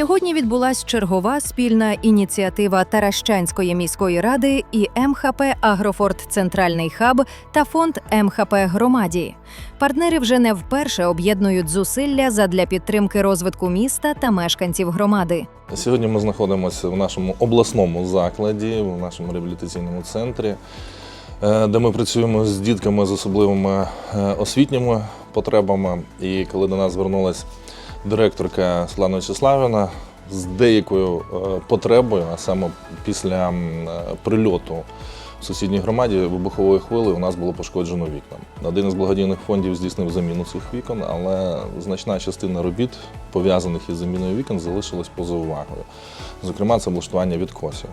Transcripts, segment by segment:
Сьогодні відбулась чергова спільна ініціатива Таращанської міської ради і МХП Агрофорт Центральний хаб та фонд МХП Громаді. Партнери вже не вперше об'єднують зусилля задля підтримки розвитку міста та мешканців громади. Сьогодні ми знаходимося в нашому обласному закладі, в нашому реабілітаційному центрі, е, де ми працюємо з дітками з особливими е, освітніми потребами. І коли до нас звернулася директорка Світлана Вячеславівна з деякою е, потребою, а саме після е, прильоту в сусідній громаді вибухової хвили у нас було пошкоджено вікна. Один із благодійних фондів здійснив заміну цих вікон, але значна частина робіт, пов'язаних із заміною вікон, залишилась поза увагою. Зокрема, це облаштування відкосів.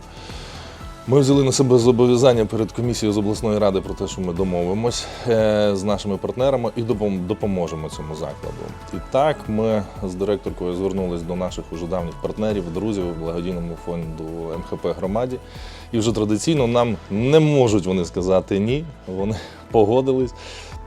Ми взяли на себе зобов'язання перед комісією з обласної ради про те, що ми домовимось е, з нашими партнерами і допоможемо цьому закладу. І так ми з директоркою звернулись до наших уже давніх партнерів, друзів благодійному фонду МХП громаді. І вже традиційно нам не можуть вони сказати ні. Вони погодились.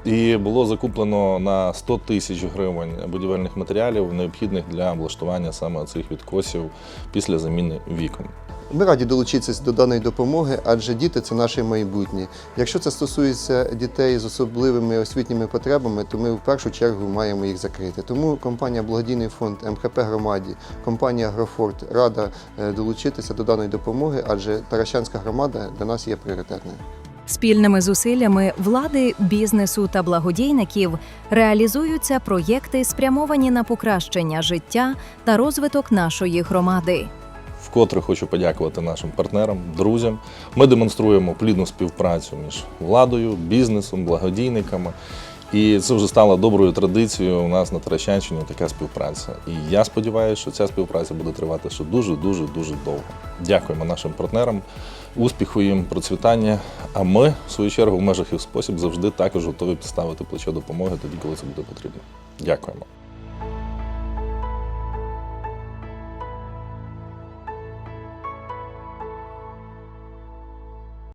І було закуплено на 100 тисяч гривень будівельних матеріалів, необхідних для облаштування саме цих відкосів після заміни вікон. Ми раді долучитися до даної допомоги, адже діти це наше майбутнє. Якщо це стосується дітей з особливими освітніми потребами, то ми в першу чергу маємо їх закрити. Тому компанія Благодійний фонд МХП громаді, компанія Агрофорт рада е, долучитися до даної допомоги, адже Таращанська громада для нас є пріоритетною. Спільними зусиллями влади, бізнесу та благодійників реалізуються проєкти, спрямовані на покращення життя та розвиток нашої громади. Вкотре хочу подякувати нашим партнерам, друзям. Ми демонструємо плідну співпрацю між владою, бізнесом, благодійниками. І це вже стало доброю традицією у нас на Таращанщині така співпраця. І я сподіваюся, що ця співпраця буде тривати ще дуже, дуже, довго. Дякуємо нашим партнерам, успіху їм, процвітання. А ми, в свою чергу, в межах і спосіб завжди також готові підставити плече допомоги тоді, коли це буде потрібно. Дякуємо.